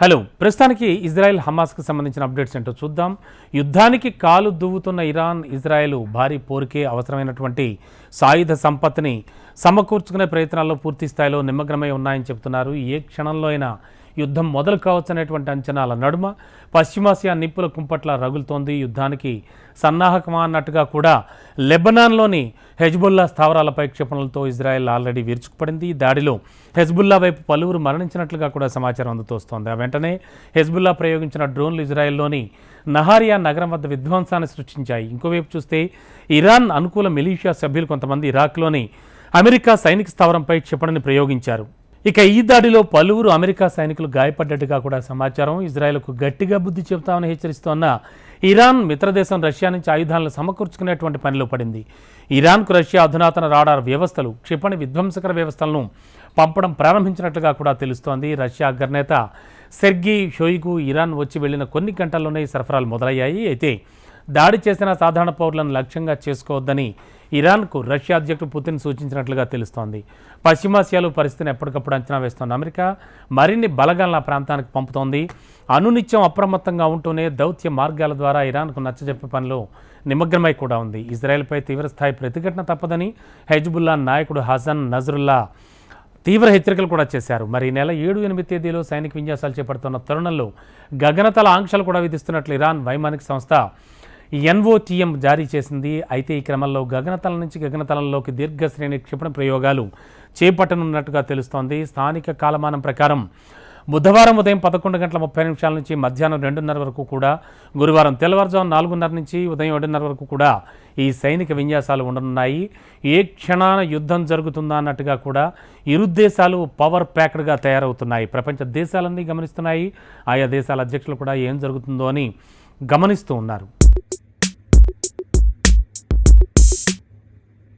Hello ప్రస్తుతానికి Israel హమాస్కి సంబంధించిన updates ఏంటో చూద్దాం. యుద్ధానికి కాలు దువ్వుతున్న ఇరాన్ ఇజ్రాయెల్ భారీ పోరుకే అవసరమైనటువంటి సాయుధ సంపత్తిని సమకూర్చుకునే ప్రయత్నాల్లో పూర్తి స్థాయిలో నిమగ్నమై ఉన్నాయని చెబుతున్నారు ఏ క్షణంలో అయినా యుద్ధం మొదలు కావచ్చు అనేటువంటి అంచనాల నడుమ పశ్చిమాసియా నిప్పుల కుంపట్ల రగులుతోంది. యుద్ధానికి సన్నాహకమా అన్నట్టుగా కూడా లెబనాన్లోని హెజ్బుల్లా స్థావరాలపై క్షిపణులతో ఇజ్రాయెల్ ఆల్రెడీ విరుచుకుపడింది. ఈ దాడిలో హెజ్బుల్లా వైపు పలువురు మరణించినట్లుగా కూడా సమాచారం అందుతోస్తోంది. ఆ వెంటనే హెజ్బుల్లా ప్రయోగించిన డ్రోన్లు ఇజ్రాయెల్లోని నహారియా నగరం వద్ద విధ్వంసాన్ని సృష్టించాయి. ఇంకోవైపు చూస్తే ఇరాన్ అనుకూల మిలీషియా సభ్యులు కొంతమంది ఇరాక్లోని అమెరికా సైనిక స్థావరంపై క్షిపణిని ప్రయోగించారు. ఇక ఈ దాడిలో పలువురు అమెరికా సైనికులు గాయపడ్డట్టుగా కూడా సమాచారం. ఇజ్రాయెల్కు గట్టిగా బుద్ధి చెబుతామని హెచ్చరిస్తోన్న ఇరాన్ మిత్రదేశం రష్యా నుంచి ఆయుధాలను సమకూర్చుకునేటువంటి పనిలో పడింది. ఇరాన్కు రష్యా అధునాతన రాడార్ వ్యవస్థలు క్షిపణి విధ్వంసకర వ్యవస్థలను పంపడం ప్రారంభించినట్లుగా కూడా తెలుస్తోంది. రష్యా అగ్రనేత సెర్గీ షోయిగు ఇరాన్ వచ్చి వెళ్ళిన కొన్ని గంటల్లోనే ఈ సరఫరాలు మొదలయ్యాయి. అయితే దాడి చేసిన సాధారణ పౌరులను లక్ష్యంగా చేసుకోవద్దని ఇరాన్కు రష్యా అధ్యక్షుడు పుతిన్ సూచించినట్లుగా తెలుస్తోంది. పశ్చిమాసియాలో పరిస్థితిని ఎప్పటికప్పుడు అంచనా వేస్తోన్న అమెరికా. మరిన్ని బలగాలను ఆ ప్రాంతానికి పంపుతోంది. అనునిత్యం అప్రమత్తంగా ఉంటూనే దౌత్య మార్గాల ద్వారా ఇరాన్కు నచ్చజెప్పే పనిలో నిమగ్నమై కూడా ఉంది. ఇజ్రాయెల్పై తీవ్రస్థాయి ప్రతిఘటన తప్పదని హెజ్బుల్లా నాయకుడు హసన్ నజరుల్లా తీవ్ర హెచ్చరికలు కూడా చేశారు. మరి ఈ నెల ఏడు ఎనిమిది తేదీలో సైనిక విన్యాసాలు చేపడుతున్న తరుణంలో గగనతల ఆంక్షలు కూడా విధిస్తున్నట్లు ఇరాన్ వైమానిక సంస్థ ఎన్ఓటీఎం జారీ చేసింది. అయితే ఈ క్రమంలో గగనతలం నుంచి గగనతలంలోకి దీర్ఘ శ్రేణి క్షిపణి ప్రయోగాలు చేపట్టనున్నట్టుగా తెలుస్తోంది. స్థానిక కాలమానం ప్రకారం బుధవారం ఉదయం పదకొండు గంటల ముప్పై నిమిషాల నుంచి మధ్యాహ్నం రెండున్నర వరకు కూడా గురువారం తెల్లవారుజాము నాలుగున్నర నుంచి ఉదయం ఏడున్నర వరకు కూడా ఈ సైనిక విన్యాసాలు ఉండనున్నాయి. ఏ క్షణాన యుద్ధం జరుగుతుందా అన్నట్టుగా కూడా ఇరు దేశాలు పవర్ ప్యాక్డ్గా తయారవుతున్నాయి. ప్రపంచ దేశాలన్నీ గమనిస్తున్నాయి. ఆయా దేశాల అధ్యక్షులు కూడా ఏం జరుగుతుందో అని గమనిస్తూ ఉన్నారు.